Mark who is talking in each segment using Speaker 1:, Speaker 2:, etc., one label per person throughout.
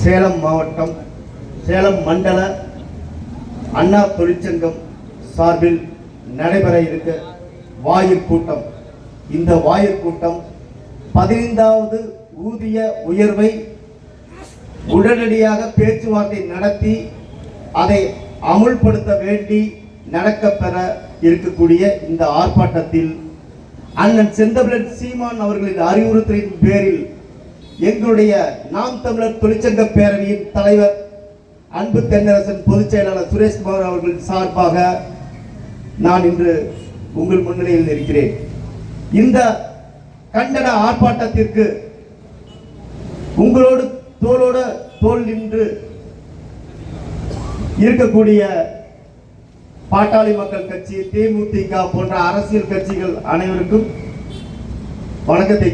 Speaker 1: சேலம் மாவட்டம் சேலம் மண்டல அண்ணா தொழிற்சங்கம் சார்பில் நடைபெற இருக்க வாயிற் கூட்டம். இந்த வாயிற் கூட்டம் பதினைந்தாவது ஊதிய உயர்வை உடனடியாக பேச்சுவார்த்தை நடத்தி அதை அமுல்படுத்த வேண்டி நடக்கப்பெற இருக்கக்கூடிய இந்த ஆர்ப்பாட்டத்தில் அண்ணன் செந்தமிழன் சீமான் அவர்களின் அறிவுறுத்தலின் பேரில் எங்களுடைய நாம் தமிழர் தொழிற்சங்க பேரவையின் தலைவர் அன்பு தென்னரசன் பொதுச் செயலாளர் சுரேஷ்குமார் அவர்களின் சார்பாக நான் இன்று உங்கள் முன்னிலையில் இருக்கிறேன். இந்த கண்டன ஆர்ப்பாட்டத்திற்கு உங்களோடு தோளோட தோல் நின்று இருக்கக்கூடிய பாட்டாளி மக்கள் கட்சி தேமுதிக போன்ற அரசியல் கட்சிகள் அனைவருக்கும் வணக்கத்தை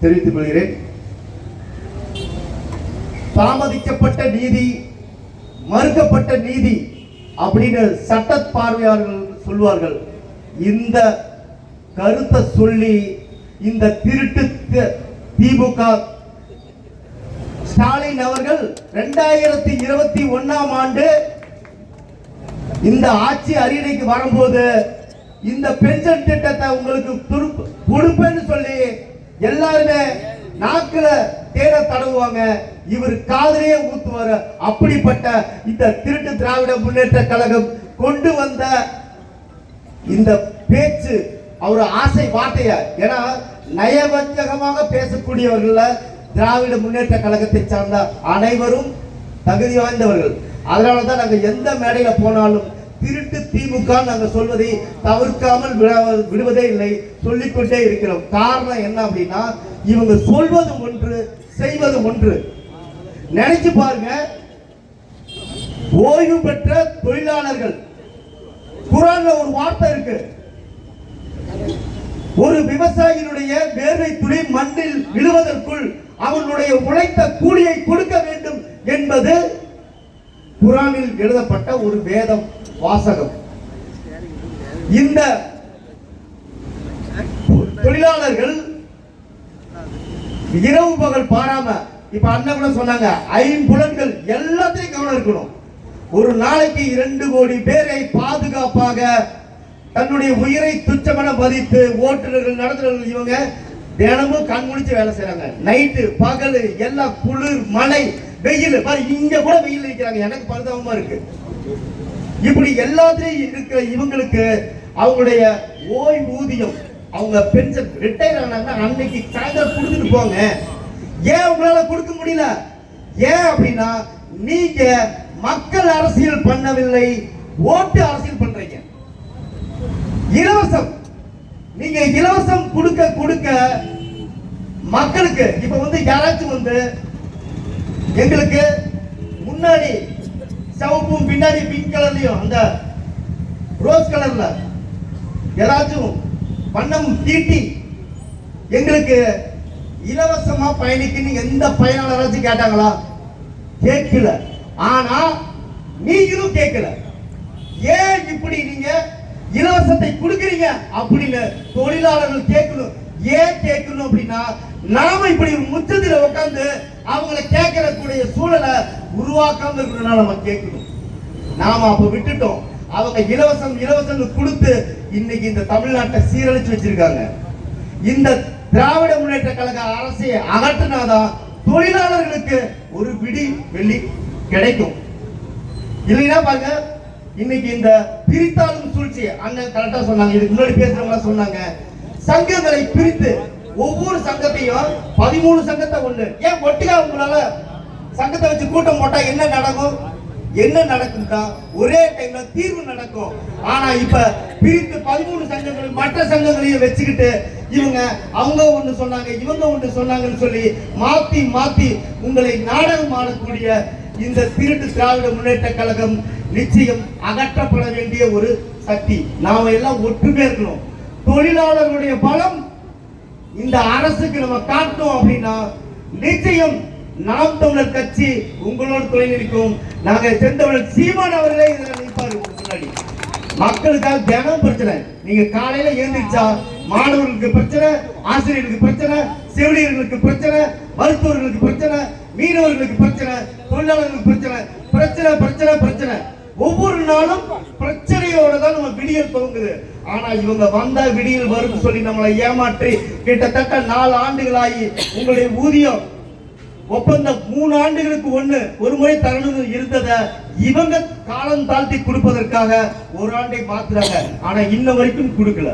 Speaker 1: தெரிவித்துக் கொள்கிறேன். தாமதிக்கப்பட்ட நீதி மறுக்கப்பட்ட நீதி அப்படின்னு சட்ட பார்வையாளர்கள் சொல்வார்கள் இந்த கருத்தை சொல்லி இந்த திருட்டு திமுக ஸ்டாலின் அவர்கள் ரெண்டாயிரத்தி இருபத்தி ஒன்னாம் ஆண்டு இந்த ஆட்சி அரியணைக்கு வரும்போது இந்த பென்ஷன் திட்டத்தை உங்களுக்கு கொடுப்பேன்னு சொல்லி எல்லாருமே நாக்கில் தேட தடவுவாங்க. இவர் காதலையே ஊத்துவாரு. அப்படிப்பட்ட இந்த திருட்டு திராவிட முன்னேற்ற கழகம் கொண்டு வந்த இந்த பேச்சு அவர் ஆசை வார்த்தைய ஏன்னா நயவஞ்சகமாக பேசக்கூடியவர்கள திராவிட முன்னேற்ற கழகத்தை சார்ந்த அனைவரும் தகுதி வாய்ந்தவர்கள். அதனால தான் நாங்கள் எந்த மேடையில் போனாலும் திருட்டு திமுக நாங்கள் சொல்வதை தவிர்க்காமல் விட- விடுவதே இல்லை. சொல்லிக்கொண்டே இருக்கிறோம். காரணம் என்ன அப்படின்னா இவங்க சொல்வது ஒன்று செய்வது ஒன்று. நினைச்சு பாருங்க. ஓய்வு பெற்ற தொழிலாளர்கள். குரான்ல ஒரு வார்த்தை இருக்கு. ஒரு விவசாயியினுடைய வேர்வை துளி மண்ணில் விழுவதற்குள் அவனுடைய உழைத்த கூலியை கொடுக்க வேண்டும் என்பது குரானில் எழுதப்பட்ட ஒரு வேதம் வாசகம். இந்த தொழிலாளர்கள் இரவு பகல் பாராம இப்ப அண்ணன் கூட சொன்னாங்க ஐம்புலன்கள் எல்லாத்தையும் கவனம் இருக்கணும். ஒரு நாளைக்கு இரண்டு கோடி பேரை பாதுகாப்பாக தன்னுடைய உயிரை துச்சமென மதித்து ஓட்டுநர்கள் நடத்துனர்கள் இவங்க தினமும் கண் முடிச்சு வேலை செய்யறாங்க நைட்டு பகல் எல்லாம் குளிர் மழை வெயில் பாரு இங்க கூட வெயில் நிற்கிறாங்க எனக்கு பரிதாபமா இருக்கு. இப்படி எல்லாத்திலையும் இருக்கிற இவங்களுக்கு அவங்களுடைய ஓய்வூதியம் அவங்க பென்ஷன் ரிட்டையர் ஆனாங்க அன்னைக்கு சாயந்தரம் கொடுத்துட்டு போங்க. ஏன் உங்களால கொடுக்க முடியல? ஏன் அப்படின்னா நீங்க மக்கள் அரசியல் பண்ணவில்லை ஓட்டு அரசியல் பண்றீங்க. இலவசம். நீங்க இலவசம் கொடுக்க கொடுக்க மக்களுக்கு இப்ப வந்து யாராச்சும் வந்து எங்களுக்கு முன்னாடி சிவப்பும் பின்னாடி பிங்க் கலர்லயும் அந்த ரோஸ் கலர்ல யாராச்சும் வண்ணம் தீட்டி எங்களுக்கு இலவசமா பயணிக்குன்னு எந்த பயனாளராச்சும் கேட்டாங்களா? கேட்கல. ஆனா நீங்களும் கேட்கல. ஏன் இப்படி நீங்க இலவசத்தை கொடுக்குறீங்க அப்படின்னு தொழிலாளர்கள் கேட்கணும். ஏன் கேட்கணும் அப்படின்னா நாம இப்படி முச்சத்துல உட்காந்து அவங்களை கேட்கிற சூழலை உருவாக்காம இருக்கிறதுனால நம்ம கேட்கணும். நாம அப்ப விட்டுட்டோம். அவங்க இலவசம் இலவசம் கொடுத்து இன்னைக்கு இந்த தமிழ்நாட்டை சீரழிச்சு வச்சிருக்காங்க. இந்த திராவிட முன்னேற்ற கழக அரசை அகற்றினாதான் தொழிலாளர்களுக்கு ஒரு விடி வெள்ளி கிடைக்கும். இல்லைன்னா பாருங்க இன்னைக்கு இந்த பிரித்தாளும் சூழ்ச்சி அண்ணன் கரெக்டா சொன்னாங்க. இதுக்கு முன்னாடி பேசுறவங்க சொன்னாங்க. சங்கங்களை பிரித்து ஒவ்வொரு சங்கத்தையும் பதிமூணு சங்கத்தை ஒண்ணு. ஏன் ஒட்டியா உங்களால? சங்கத்தை வச்சு கூட்டம் போட்டா என்ன நடக்கும்? என்ன நடக்கும்டா ஒரே டைம்ல தீர்வு நடக்கும். ஆனா இப்ப பிரித்து பதிமூணு சங்கங்கள் மற்ற சங்கங்களையும் வச்சுக்கிட்டு இவங்க அவங்க ஒன்று சொன்னாங்க இவங்க ஒன்று சொன்னாங்கன்னு சொல்லி மாத்தி மாத்தி உங்களை நாடகம் ஆடக்கூடிய இந்த திருட்டு திராவிட முன்னேற்ற கழகம் நிச்சயம் அகற்றப்பட வேண்டிய ஒரு சக்தி. நாம எல்லாம் ஒற்றுமே இருக்கணும். தொழிலாளர்களுடைய பலம் இந்த அரசுக்கு நம்ம காட்டணும் அப்படின்னா நிச்சயம் நாம் தமிழர் கட்சி உங்களோட துணை நிற்கும் நாங்கள் செந்தமிழர் சீமான் அவர்களே இதில் நிற்பாரு முன்னாடி. மக்களுக்காக தினம் பிரச்சனை. நீங்க காலையில எழுந்திரிச்சா மாணவர்களுக்கு பிரச்சனை ஆசிரியர்களுக்கு பிரச்சனை செவிலியர்களுக்கு பிரச்சனை மருத்துவர்களுக்கு பிரச்சனை மீனவர்களுக்கு பிரச்சனை தொழிலாளர்களுக்கு பிரச்சனை பிரச்சனை பிரச்சனை பிரச்சனை. ஒவ்வொரு நாளும் பிரச்சனையோட தான் நம்ம விடியல் துவங்குது. ஆனா இவங்க வந்தா விடியல் வரும்னு சொல்லி நம்மளை ஏமாற்றி கிட்டத்தட்ட நாலு ஆண்டுகளாகி உங்களுடைய ஊதியம் ஒப்பந்தம் மூணு ஆண்டுகளுக்கு ஒண்ணு ஒரு முறை தரணும்னு இருந்தத இவங்க காலம் தாழ்த்தி கொடுப்பதற்காக ஒரு ஆண்டை மாத்துறாங்க. ஆனா இன்ன வரைக்கும் கொடுக்கல.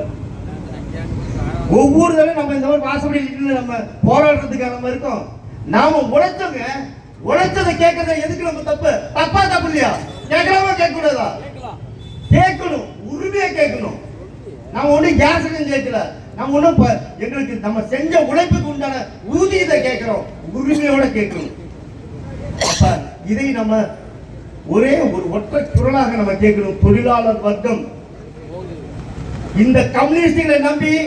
Speaker 1: ஒவ்வொரு தடவை நம்ம இந்த மாதிரி வாசப்படியில் நம்ம போராடுறதுக்காக நம்ம இருக்கோம். நாம உழைச்சவங்க உழைச்சதை கேட்கறத எதுக்கு நம்ம தப்பு? தப்பா தப்பு இல்லையா? கேட்கலாமா கேட்க கூடாதா கேட்கணும். உரிமையா கேட்கணும். நம்ம ஒன்றும் கேஸ் கேட்கல. நம்ம ஒன்றும் ப- எங்களுக்கு நம்ம செஞ்ச உழைப்புக்கு உண்டான ஊதியத்தை கேட்கிறோம். உரிமையோட கேட்கணும் அப்ப இதை நம்ம ஒரே ஒரு ஒற்றை குரலாக நம்ம கேட்கணும் தொழிலாளர் வர்க்கம். இந்த கம்யூனிஸ்டுகளை நம்பி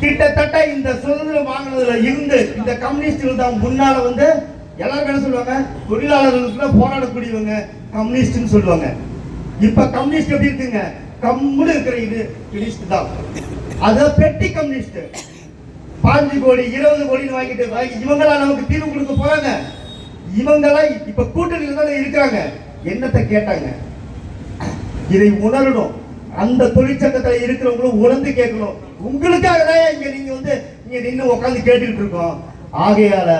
Speaker 1: கிட்டத்தட்ட இந்த சுதந்திரம் வாங்கினதுல இருந்து இந்த கம்யூனிஸ்டுகள் தான் முன்னால வந்து எல்லாரும் என்ன சொல்லுவாங்க? தொழிலாளர்களுக்குள்ள போராடக்கூடியவங்க கம்யூனிஸ்ட்னு சொல்லுவாங்க. இப்ப கம்யூனிஸ்ட் எப்படி இருக்குங்க? கம்முன்னு இருக்கிற இது லிஸ்ட் தான். அத பெட்டி கம்யூனிஸ்ட் பாஞ்சு கோடி இருபது கோடின்னு வாங்கிட்டு வாங்கி இவங்களா நமக்கு தீர்வு கொடுக்க போறாங்க. இவங்களா இப்ப கூட்டணியில் தானே இருக்காங்க. என்னத்தை கேட்டாங்க? இதை உணரணும். அந்த தொழிற்சங்கத்தில் இருக்கிறவங்களும் உணர்ந்து கேட்கணும். உங்களுக்காக தான் இங்க நீங்க வந்து இங்க நின்று உட்காந்து கேட்டுக்கிட்டு இருக்கோம். ஆகையால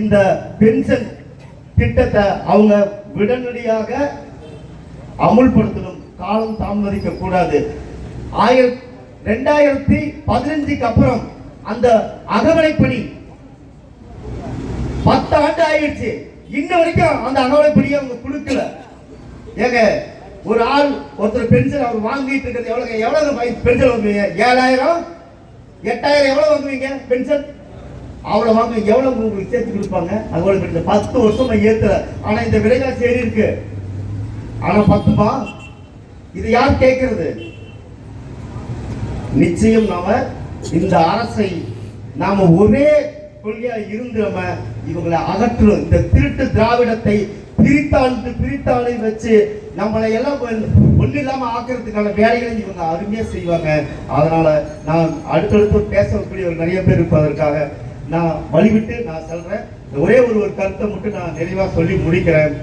Speaker 1: இந்த பென்ஷன் திட்டத்தை அவங்க உடனடியாக அமுல்படுத்தணும். காலம் தாமதிக்க கூடாது. ஆயிரத்தி ரெண்டாயிரத்தி பதினஞ்சுக்கு அப்புறம் அந்த அகவலைப்படி பத்து ஆண்டு ஆயிடுச்சு. இன்ன வரைக்கும் அந்த அகவலைப்படியை அவங்க கொடுக்கல. ஏங்க ஒரு ஆள் ஒருத்தர் பென்ஷன் அவர் வாங்கிட்டு இருக்கிறது எவ்வளோ எவ்வளோ பென்சில் வாங்குவீங்க? ஏழாயிரம்? எட்டாயிரம் எவ்வளோ வாங்குவீங்க பென்ஷன் அவ்வளோ வாங்க எவ்வளோ உங்களுக்கு சேர்த்து கொடுப்பாங்க? அகவலை பென்ஷன் பத்து வருஷம் ஏற்றல ஆனால் இந்த விலைவாசி ஏறி இருக்கு. ஆனால் பத்துமா இது யார் கேட்கிறது? நிச்சயம் நாம இந்த அரசை நாம ஒரே கொள்கையா இருந்து நம்ம இவங்களை அகற்றணும் இந்த திருட்டு திராவிடத்தை பிரித்தாண்டு பிரித்தாளை வச்சு நம்மளை எல்லாம் ஒண்ணு இல்லாம ஆக்குறதுக்கான வேலைகளை இவங்க அருமையா செய்வாங்க. அதனால நான் அடுத்தடுத்து பேசக்கூடிய ஒரு நிறைய பேர் இருப்பதற்காக நான் வழிவிட்டு நான் சொல்றேன். ஒரே ஒரு ஒரு கருத்தை மட்டும் நான் தெளிவா சொல்லி முடிக்கிறேன்.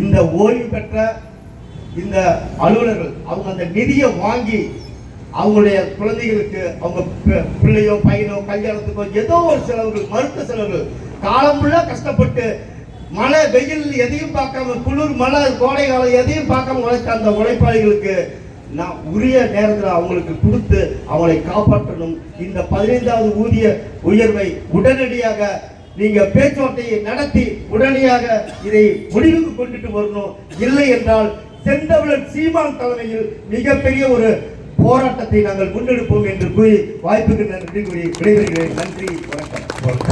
Speaker 1: இந்த ஓய்வு பெற்ற இந்த அலுவலர்கள் அவங்க அந்த நிதியை வாங்கி அவங்களுடைய குழந்தைகளுக்கு அவங்க பிள்ளையோ பையனோ கல்யாணத்துக்கோ ஏதோ ஒரு செலவுகள் மருத்துவ செலவுகள் காலம் கஷ்டப்பட்டு மழை வெயில் எதையும் பார்க்காம குளிர் மழை கோடை காலம் எதையும் பார்க்காம உழைத்த அந்த உழைப்பாளிகளுக்கு நான் உரிய நேரத்தில் அவங்களுக்கு கொடுத்து அவங்களை காப்பாற்றணும். இந்த பதினைந்தாவது ஊதிய உயர்வை உடனடியாக நீங்க பேச்சுவார்த்தையை நடத்தி உடனடியாக இதை முடிவுக்கு கொண்டுட்டு வரணும். இல்லை என்றால் செந்தமிழர் சீமான் தலைமையில் மிகப்பெரிய ஒரு போராட்டத்தை நாங்கள் முன்னெடுப்போம் என்று கூறி வாய்ப்புக்கு நன்றி கூறி விடைபெறுகிறேன். நன்றி வணக்கம்.